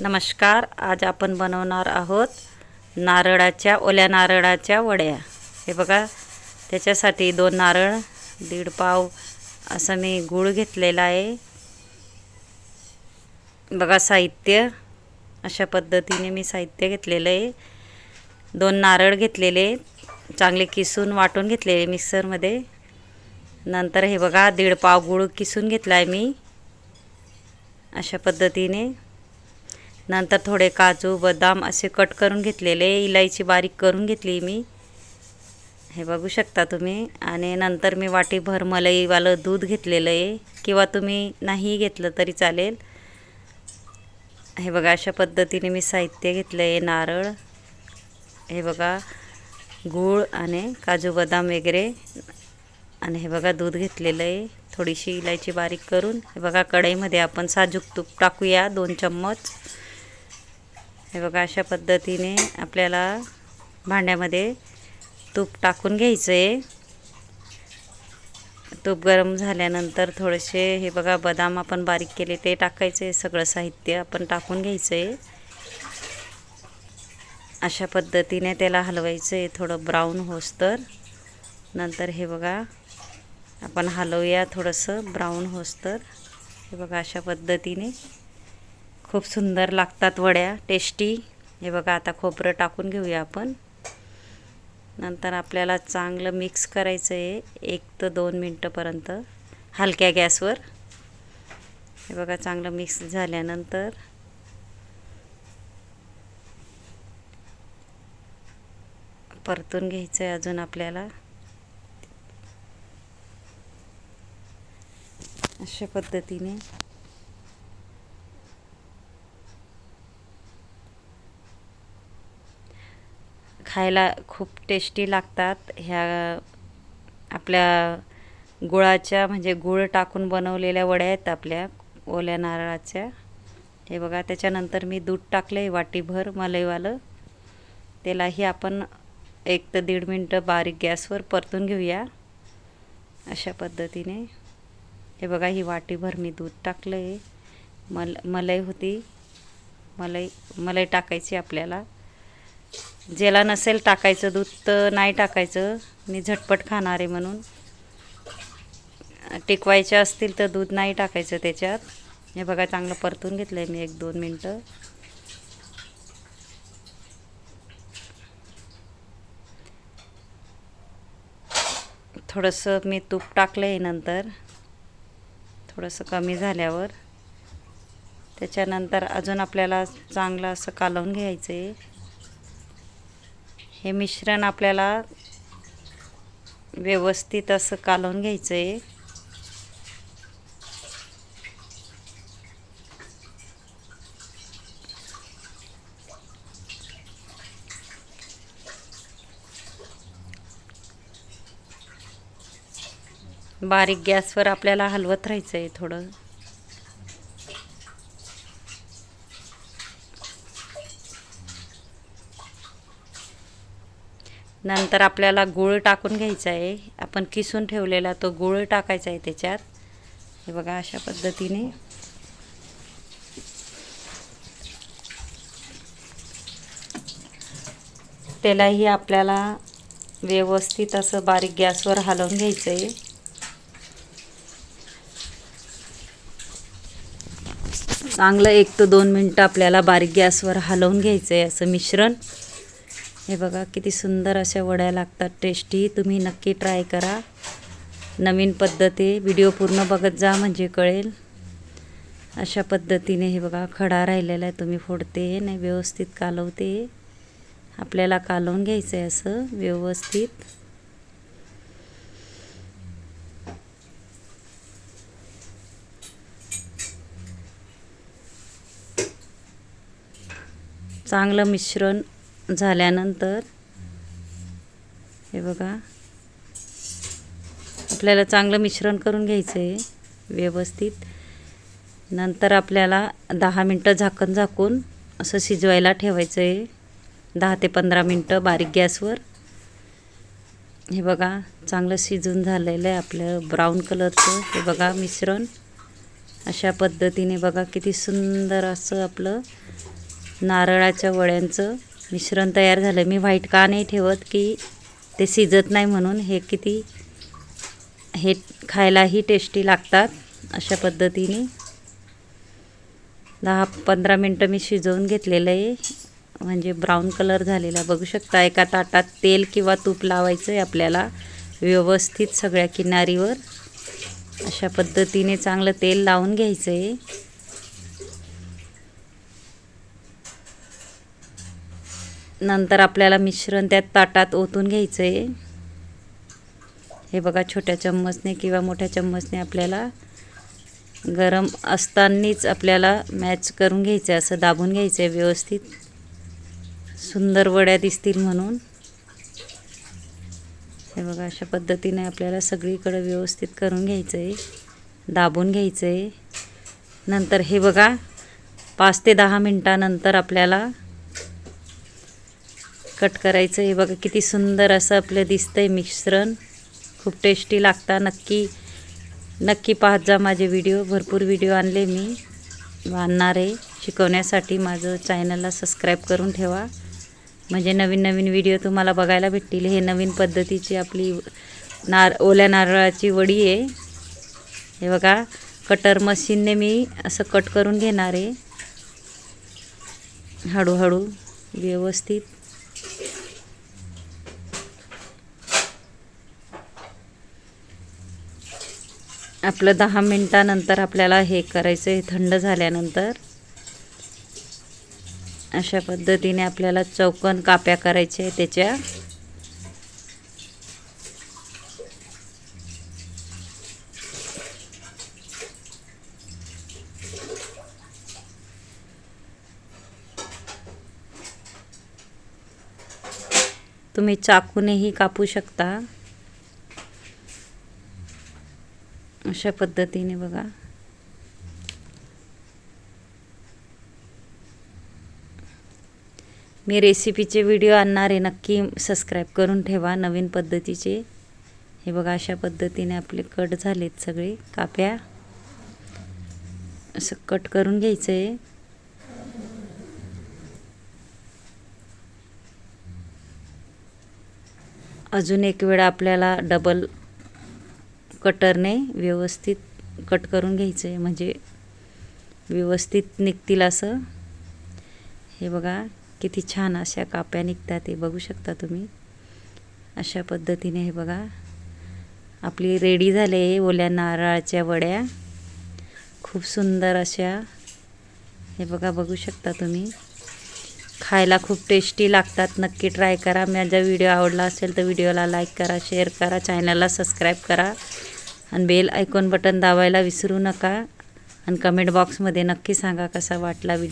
नमस्कार आज आपण बनवणार आहोत नारळाच्या ओल्या नारळाच्या वड्या. हे बघा त्याच्यासाठी दोन नारळ दीड पाव असं मी गूळ घेतलेला आहे. बघा साहित्य. अशा पद्धतीने मी साहित्य घेतलेलं आहे. दोन नारळ घेतलेले चांगले किसून वाटून घेतलेले मिक्सरमध्ये. नंतर हे बघा दीड पाव गूळ किसून घेतला आहे मी. अशा पद्धतीने नंतर थोडे काजू बदाम असे कट करून घेतलेले. इलायची बारीक करून घेतली मी. हे बघू शकता तुम्ही. आणि नंतर मी वाटीभर मलईवालं दूध घेतलेलं आहे. किंवा तुम्ही नाही घेतलं तरी चालेल. हे बघा अशा पद्धतीने मी साहित्य घेतलं आहे. नारळ हे बघा गूळ आणि काजू बदाम वगैरे. आणि हे बघा दूध घेतलेलं आहे. थोडीशी इलायची बारीक करून. हे बघा कढईमध्ये आपण साजूक तूप टाकूया दोन चम्मच. हे बघा अशा पद्धतीने आपल्याला भांड्यामध्ये तूप टाकून घ्यायचं आहे तूप गरम झाल्यानंतर थोडेसे हे बघा बदाम आपण बारीक केले ते टाकायचे आहे सगळं साहित्य आपण टाकून घ्यायचं आहे अशा पद्धतीने त्याला हलवायचं आहे थोडं ब्राऊन होस तर. नंतर हे बघा आपण हलवूया थोडंसं ब्राऊन होस तर. हे बघा अशा पद्धतीने खूप सुंदर लागतात वड्या. टेस्टी हे बघा आता खोबरं टाकून घेऊया आपण. नंतर आपल्याला चांगलं मिक्स करायचं आहे. एक तर दोन मिनटंपर्यंत हलक्या गॅसवर. हे बघा चांगलं मिक्स झाल्यानंतर. परतून घ्यायचं आहे अजून आपल्याला. अशा पद्धतीने. खायला खूप टेस्टी लागतात. ह्या आपल्या गुळाच्या म्हणजे गुळ टाकून बनवलेल्या वड्या आहेत आपल्या ओल्या नारळाच्या. हे बघा त्याच्यानंतर मी दूध टाकलं आहे वाटीभर मलईवालं. त्यालाही आपण एक ते दीड मिनटं बारीक गॅसवर परतून घेऊया अशा पद्धतीने. हे बघा ही वाटीभर मी दूध टाकलं आहे मल मलाई होती. मलाई मलाई टाकायची आपल्याला. ज्याला नसेल टाकायचं दूध तर नाही टाकायचं. मी झटपट खाणार आहे म्हणून. टिकवायचे असतील तर दूध नाही टाकायचं त्याच्यात. हे बघा चांगलं परतून घेतलं आहे मी एक दोन मिनटं. थोडंसं मी तूप टाकलं आहे नंतर. थोडंसं कमी झाल्यावर. त्याच्यानंतर अजून आपल्याला चांगलं असं कालवून घ्यायचं आहे हे मिश्रण आपल्याला व्यवस्थित असं कालवून घ्यायचं आहे बारीक गॅसवर आपल्याला हलवत राहायचं आहे थोडं. नंतर आपल्याला गूळ टाकून घ्यायचा आहे. आपण किसून ठेवलेला तो गूळ टाकायचा आहे त्याच्यात. हे बघा अशा पद्धतीने. त्यालाही आपल्याला व्यवस्थित असं बारीक गॅसवर हलवून घ्यायचं आहे चांगलं एक ते दोन मिनटं आपल्याला बारीक गॅसवर हलवून घ्यायचं आहे असं मिश्रण. हे बघा किती सुंदर अशा वड्या लागतात. टेस्टी तुम्ही नक्की ट्राय करा. नवीन पद्धती. व्हिडिओ पूर्ण बघत जा म्हणजे कळेल. अशा पद्धतीने हे बघा खडा राहिलेला आहे. तुम्ही फोडते नाही व्यवस्थित कालवते. आपल्याला कालवून घ्यायचं आहे असं व्यवस्थित. चांगलं मिश्रण झाल्यानंतर हे बघा. आपल्याला चांगलं मिश्रण करून घ्यायचं आहे व्यवस्थित. नंतर आपल्याला दहा मिनटं झाकण झाकून असं शिजवायला ठेवायचं आहे दहा ते पंधरा मिनटं बारीक गॅसवर. हे बघा चांगलं शिजून झालेलं आहे आपलं ब्राऊन कलरचं. हे बघा मिश्रण. अशा पद्धतीने बघा किती सुंदर असं आपलं नारळाच्या वड्यांचं मिश्रण तयार झालं. मी व्हाईट का नाही ठेवत की ते शिजत नाही म्हणून हे किती हे खायलाही टेस्टी लागतात अशा पद्धतीने. दहा पंधरा मिनटं मी शिजवून घेतलेलं आहे. म्हणजे ब्राऊन कलर झालेला. बघू शकता एका ताटात तेल किंवा तूप लावायचं आहे आपल्याला. व्यवस्थित सगळ्या किनारीवर. अशा पद्धतीने चांगलं तेल लावून घ्यायचं आहे नंतर आपल्याला मिश्रण त्या ताटात ओतून घ्यायचं आहे हे बघा छोट्या चम्मचने किंवा मोठ्या चम्मचने आपल्याला गरम असतानाच आपल्याला मॅच करून घ्यायचं आहे असं दाबून घ्यायचं आहे व्यवस्थित. सुंदर वड्या दिसतील म्हणून. हे बघा अशा पद्धतीने आपल्याला सगळीकडे व्यवस्थित करून घ्यायचं आहे दाबून घ्यायचं आहे नंतर हे बघा पाच ते दहा मिनटानंतर आपल्याला कट करायचं. हे बघा किती सुंदर असं आपलं दिसतं आहे मिश्रण. खूप टेस्टी लागता. नक्की नक्की पाहत जा माझे व्हिडिओ भरपूर व्हिडिओ आणले मी. आणणार आहे. शिकवण्यासाठी माझं चॅनलला सबस्क्राईब करून ठेवा. म्हणजे नवीन नवीन व्हिडिओ तुम्हाला बघायला भेटतील. हे नवीन पद्धतीची आपली नार ओल्या नारळाची वडी आहे. हे बघा कटर मशीनने मी असं कट करून घेणार आहे. हळूहळू व्यवस्थित. आपलं दहा मिनटानंतर आपल्याला हे करायचं आहे थंड झाल्यानंतर. अशा पद्धतीने आपल्याला चौकन काप्या करायच्या आहे त्याच्या. तुम्ही चाकूनेही कापू शकता. अशा पद्धतीने बघा. मी रेसिपीचे व्हिडिओ आणणार आहे नक्की सबस्क्राईब करून ठेवा. नवीन पद्धतीचे. हे बघा अशा पद्धतीने आपले कट झालेत सगळे काप्या. असं कट करून घ्यायचं आहे अजून एक वेळा आपल्याला डबल कटरने व्यवस्थित कट करून घ्यायचं आहे म्हणजे व्यवस्थित निघतील असं. हे बघा किती छान अशा काप्या निघतात हे बघू शकता तुम्ही. अशा पद्धतीने हे बघा. आपली रेडी झाले ओल्या नारळाच्या वड्या. खूप सुंदर अशा. हे बघा बघू शकता तुम्ही. खायला खूप टेस्टी लागतात. नक्की ट्राय करा. माझा व्हिडिओ आवडला असेल तर व्हिडिओला लाईक करा शेअर करा चॅनलला सबस्क्राईब करा. आणि बेल आयकॉन बटन दाबायला विसरू नका. आणि कमेंट बॉक्समध्ये नक्की सांगा कसा वाटला व्हिडिओ